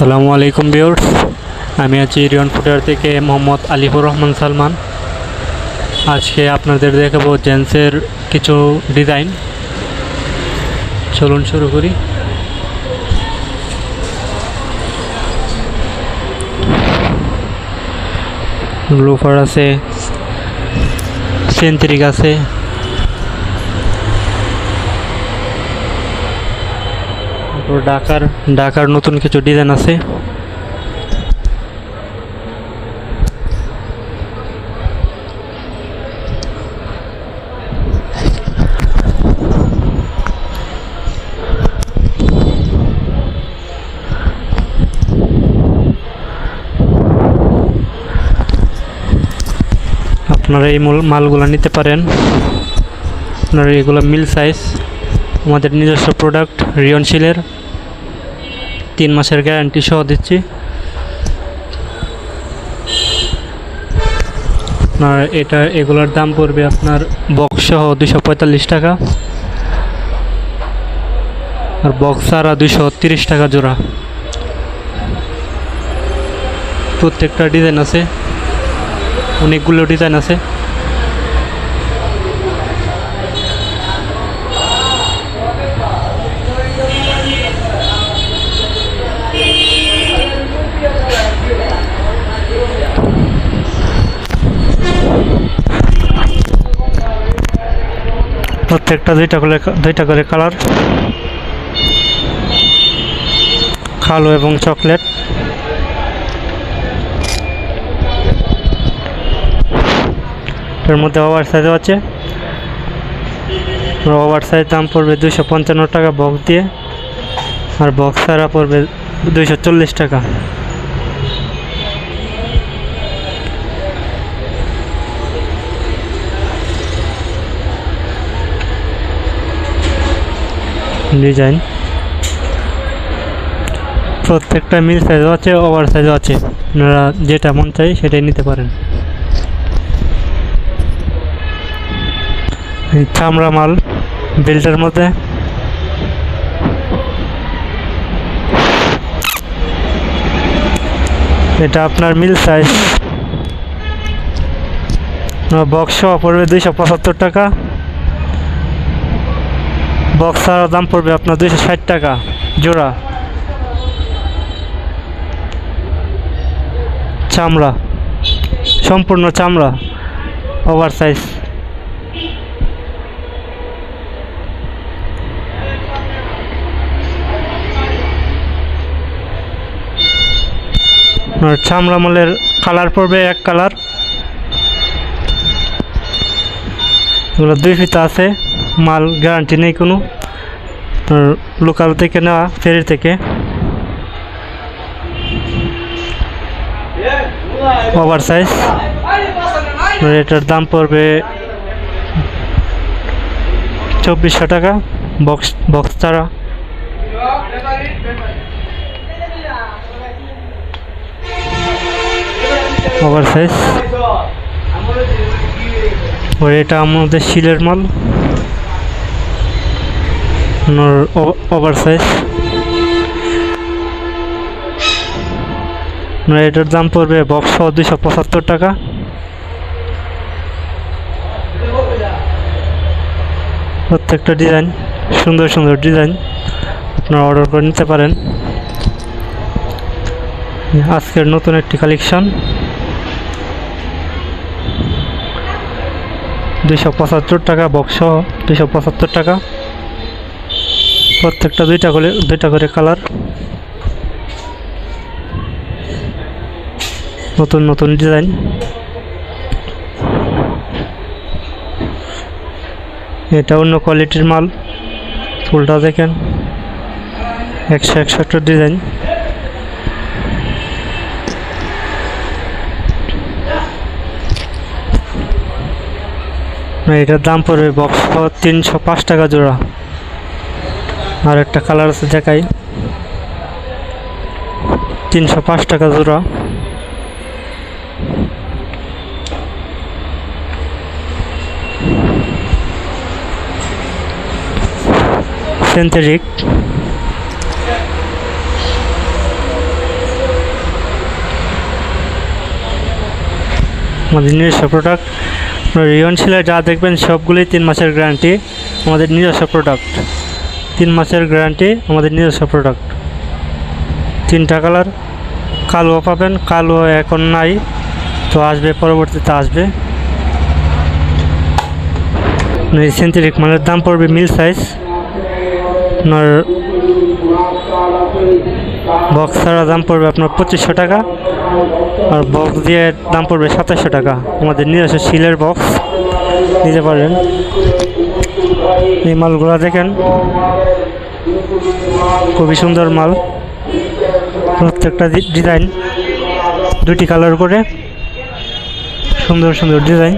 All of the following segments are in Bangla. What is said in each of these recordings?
আসসালামু আলাইকুম বিয়র্স আমি আছি রিয়ন ফুটার থেকে মোহাম্মদ আলিফুর রহমান সালমান। আজকে আপনাদের দেখাবো জেন্টসের কিছু ডিজাইন। চলুন শুরু করি। লোফার আছে, সেন্ট্রিক আছে। তারপর ঢাকার ঢাকার নতুন কিছু ডিজাইন আছে। আপনারা এই মূল- মালগুলো নিতে পারেন। আপনারা এগুলো মিল সাইজ আমাদের নিজস্ব প্রোডাক্ট রিয়নশিলের তিন মাসের গ্যারান্টি সহ দিচ্ছি। আপনার এটা, এগুলোর দাম পড়বে আপনার বক্স সহ দুশো পঁয়তাল্লিশ টাকা। আর বক্স ছাড়া দুশো তিরিশ টাকা জোড়া। প্রত্যেকটা ডিজাইন আছে। অনেকগুলো ডিজাইন আছে। প্রত্যেকটা দুইটা করে দুইটা করে কালার। কালো এবং চকলেট। এর মধ্যে ওভার সাইজও আছে। ওভার সাইজ দাম পড়বে দুশো পঞ্চান্ন টাকা বক্স দিয়ে। আর বক্স ছাড়া পড়বে দুইশো চল্লিশ টাকা। ডিজাইন। প্রত্যেকটা মিল সাইজও আছে ওভার সাইজও আছে। আপনারা যেটা মন চাই সেটাই নিতে পারেন। চামড়া মাল বেল্টের মধ্যে। এটা আপনার মিল সাইজ বক্স পড়বে দুইশো পঁচাত্তর টাকা। বক্সার দাম পড়বে আপনার দুইশো ষাট টাকা, জোড়া। চামড়া, সম্পূর্ণ চামড়া, ওভার সাইজ। চামড়া মালের কালার পড়বে এক কালার। দুই ফিতা আছে। মাল গ্যারান্টি নেই কোনো। লোকাল থেকে নেওয়া ফেরি থেকে। ওভার সাইজ এটার দাম পড়বে চব্বিশশো টাকা বক্স বক্স ছাড়া। ওভার সাইজ এটা আমাদের শিলের মাল। ওভার সাইজ এটার দাম পড়বে বক্স দুইশো পঁচাত্তর টাকা। প্রত্যেকটা ডিজাইন সুন্দর সুন্দর ডিজাইন আপনারা অর্ডার করে নিতে পারেন। আজকের নতুন একটি কালেকশন দুইশো পঁচাত্তর টাকা বক্স দুইশো পঁচাত্তর টাকা। প্রত্যেকটা দুইটা করে দুইটা করে কালার। নতুন নতুন ডিজাইন। এটা অন্য কোয়ালিটির মাল, ফুলটা দেখেন। একশো একশো ডিজাইন। এটার দাম পড়বে বক্স তিনশো পাঁচ টাকা জোড়া। আর একটা কালার আছে জাকাই তিনশো পাঁচ টাকা জোড়া। সিনথেটিক আমাদের নিজস্ব প্রোডাক্ট রিয়ন শিলে যা দেখবেন সবগুলি তিন মাসের গ্যারান্টি আমাদের নিজস্ব প্রোডাক্ট তিন মাসের গ্যারান্টি আমাদের নিজস্ব প্রোডাক্ট তিনটা কালার কালো পাবেন, কালো এখন নাই, তো আসবে, পরবর্তীতে আসবে। সিনথেটিক মালের দাম পড়বে মিল সাইজ আপনার বক্স ছাড়া দাম পড়বে আপনার পঁচিশশো টাকা, আর বক্স দিয়ে দাম পড়বে সাতাশশো টাকা। আমাদের নিজস্ব শিলের বক্স নিতে পারেন। এই মালগুলো দেখেন খুবই সুন্দর মাল। প্রত্যেকটা ডিজাইন দুটি কালার করে। সুন্দর সুন্দর ডিজাইন।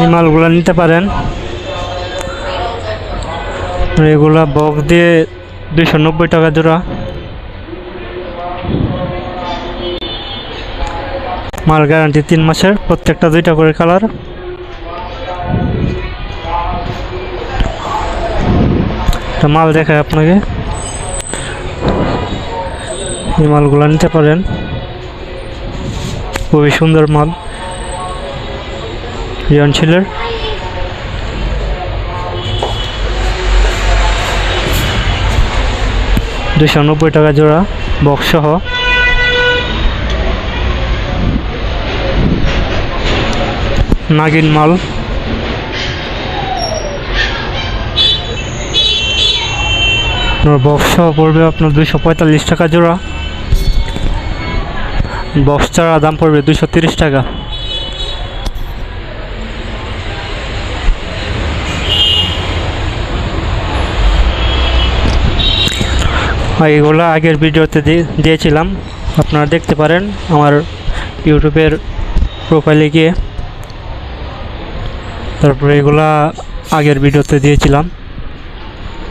এই মালগুলো নিতে পারেন। এগুলা বক্স দিয়ে দুইশো নব্বই টাকা জোড়া। মাল গ্যারান্টি তিন মাসের, প্রত্যেকটা দুইটা করে কালার মাল দেখায় আপনাকে। এই মালগুলো নিতে পারেন। খুবই সুন্দর মাল। রিয়ন শিলের দুশো নব্বই টাকা জোড়া বক্স নাগিন মাল। বক্স পড়বে আপনার দুশো পঁয়তাল্লিশ টাকা জোড়া। বক্স ছাড়া দাম পড়বে দুশো তিরিশ টাকা। এগুলো আগের ভিডিওতে দিয়ে- দিয়েছিলাম। আপনারা দেখতে পারেন আমার ইউটিউবের প্রোফাইলে গিয়ে। তারপরে এগুলা আগের ভিডিওতে দিয়েছিলাম।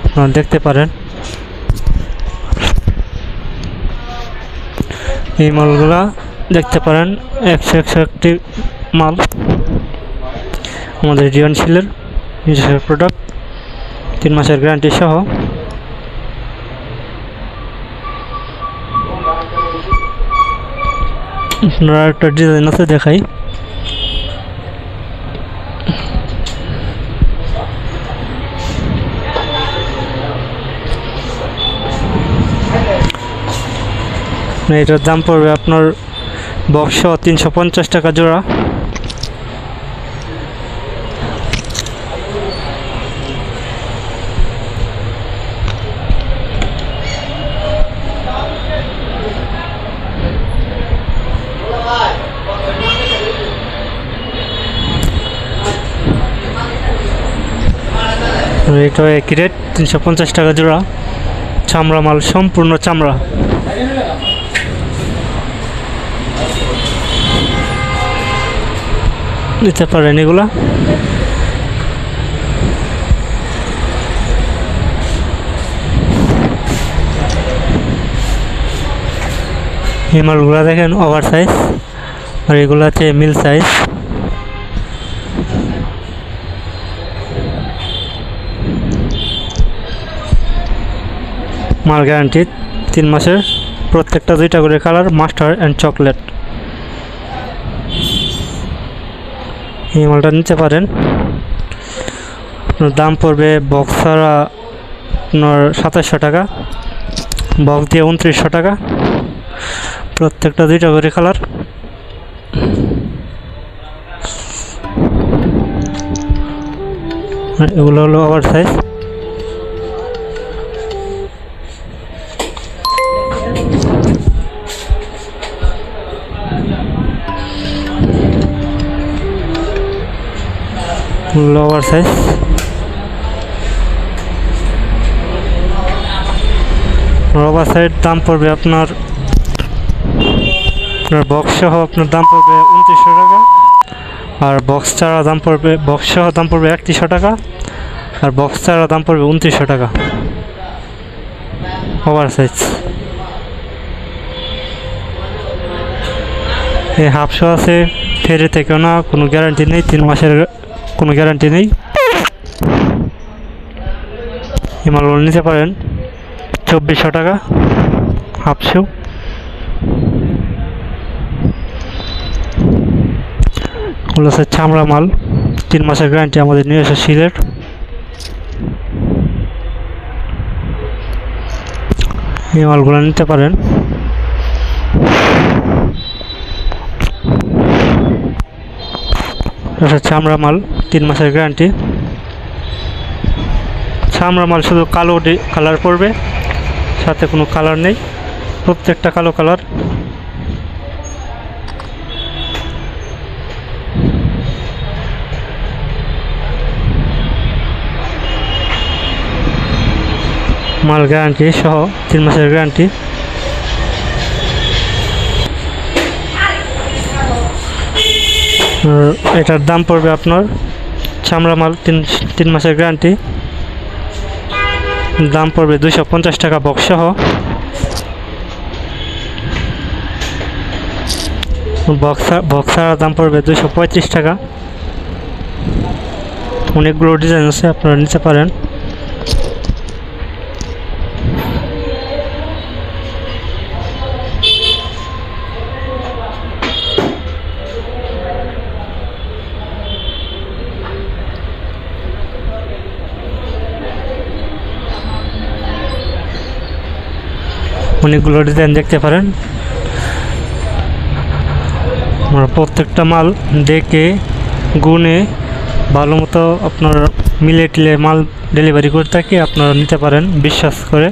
আপনারা দেখতে পারেন। এই মালগুলা দেখতে পারেন, একশো একশো একটি মাল। আমাদের জিয়ন শিলের নিজস্ব প্রোডাক্ট তিন মাসের গ্যারান্টি সহ। আপনারা একটা ডিজাইন আছে দেখাই। এটার দাম পড়বে আপনার বক্স তিনশো পঞ্চাশ টাকা জোড়া। এটা একই রেট তিনশো পঞ্চাশ টাকা জোড়া। চামড়া মাল সম্পূর্ণ চামড়া। নিতে পারেন এগুলা। এই মালগুলো দেখেন ওভার সাইজ, আর এগুলো আছে মিল সাইজ। মাল গ্যারান্টি তিন মাসের, প্রত্যেকটা দুইটা করে কালার মাস্টার অ্যান্ড চকলেট এই মালটা নিতে পারেন। দাম পড়বে বক্স ছাড়া আপনার সাতাশশো টাকা বক্স দিয়ে উনত্রিশশো টাকা। প্রত্যেকটা দুইটা করে কালার এগুলো হলো over size lower size rubber side দাম পড়বে আপনার আপনার বক্স সহ আপনার দাম পড়বে উনত্রিশশো টাকা। আর বক্স ছাড়া দাম পড়বে বক্স সহ দাম পড়বে একত্রিশশো টাকা। আর বক্স ছাড়া দাম পড়বে উনত্রিশশো টাকা। ওভার সাইজ এই হাফশো আছে ফেরি থেকেও না, কোনো গ্যারান্টি নেই, তিন মাসের কোনো গ্যারান্টি নেই। এই মালগুলো নিতে পারেন। চব্বিশশো টাকা হাফ শু ওগুলো চামড়া মাল। তিন মাসের গ্যারান্টি আমাদের নিজস্ব সিলেট। এই মালগুলো নিতে পারেন। এটা চামড়া মাল তিন মাসের গ্যারান্টি চামড়া মাল শুধু কালো কালার পড়বে সাথে কোনো কালার নেই, প্রত্যেকটা কালো কালার মাল গ্যারান্টি সহ তিন মাসের গ্যারান্টি এটার দাম পড়বে আপনার চামড়া মাল তিন তিন মাসের গ্যারান্টি। দাম পড়বে দুইশো পঞ্চাশ টাকা বক্স সহ বক্সার দাম পড়বে দুইশো পঁয়ত্রিশ টাকা। অনেকগুলো ডিজাইন আছে, আপনারা নিতে পারেন। অনেকগুলো ডিজাইন দেখতে পারেন। আমরা প্রত্যেকটা মাল দেখে, গুনে, ভালো মতো আপনার মিলে টিলে মাল ডেলিভারি করে থাকি, আপনারা নিতে পারেন, বিশ্বাস করে।